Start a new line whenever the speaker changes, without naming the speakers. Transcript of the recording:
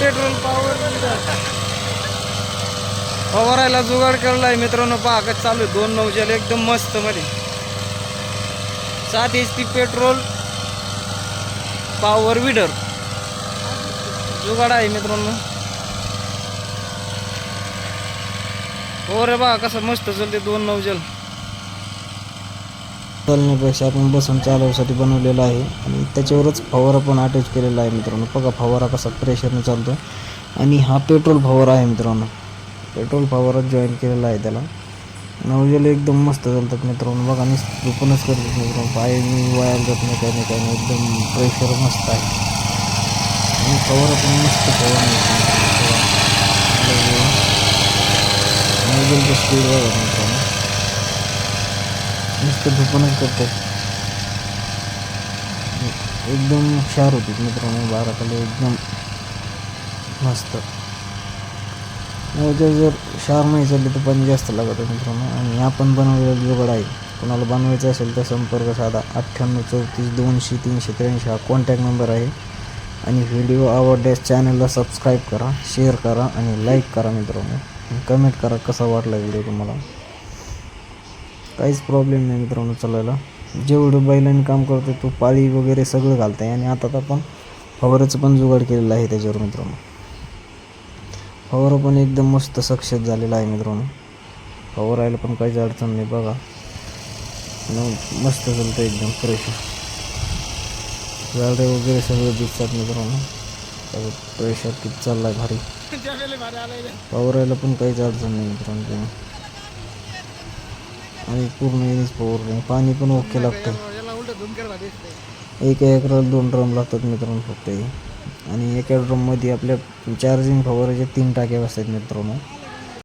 Petrol power फवारायला जुगाड केलाय मित्रांनो पहा कसं चालू आहे. दोन नौजल एकदम मस्त मध्ये. सात H P petrol power weeder जुगाड आहे मित्रांनो. हो रे बा कसं मस्त चालते दोन नौजल
चालण्यापेक्षा आपण बसून चालवण्यासाठी बनवलेला आहे. आणि त्याच्यावरच फवारा पण अटॅच केलेला आहे मित्रांनो. बघा फवारा कसा प्रेशरने चालतो आणि हा पेट्रोल फवारा आहे मित्रांनो. पेट्रोल फवारा जॉईन केलेला आहे त्याला. नवजेला एकदम मस्त चालतात मित्रांनो. बघा आणि ओपनच करतात मित्रांनो. पाय मी वाया जात नाही काही नाही काही नाही. एकदम प्रेशर मस्त आहे. आणि फवारा पण मस्त फवारा नवजेलचं स्पीड बघा नुसतं झोपूनच करतात. एकदम हुशार होती मित्रांनो बाराखाली एकदम मस्त. नवजर जर शार नाही चालली तर पाणी जास्त लागत आहे मित्रांनो. आणि आपण बनवलेला जुगाड आहे. कोणाला बनवायचं असेल तर संपर्क साधा. अठ्ठ्याण्णव चौतीस दोनशे तीनशे त्र्याऐंशी हा कॉन्टॅक्ट नंबर आहे. आणि व्हिडिओ आवडल्यास चॅनलला सबस्क्राईब करा शेअर करा आणि लाईक करा मित्रांनो. कमेंट करा कसा वाटला व्हिडिओ तुम्हाला. काहीच प्रॉब्लेम नाही मित्रांनो चालायला. जेवढं बैलांनी काम करतो तो पाळी वगैरे सगळं घालतं आहे आणि आता तर आपण फवाराचं पण जुगाड केलेलं आहे त्याच्यावर मित्रांनो. फवारा पण एकदम मस्त सक्सेस झालेला आहे मित्रांनो. फवारायला पण काहीच अडचण नाही बघा. मस्त चालतं एकदम फ्रेश झाडे वगैरे सगळं दिसतात मित्रांनो. प्रेशर किती चालला आहे भारी. फवारायला पण काहीच अडचण नाही मित्रांनो. आणि पूर्ण येणीच पवर पाणी पण ओके लागतं. एका एकराला दोन ड्रम लागतात मित्रांनो फक्त. आणि एका ड्रममध्ये आपल्या चार्जिंग फवाराचे तीन टाक्या असतात मित्रांनो.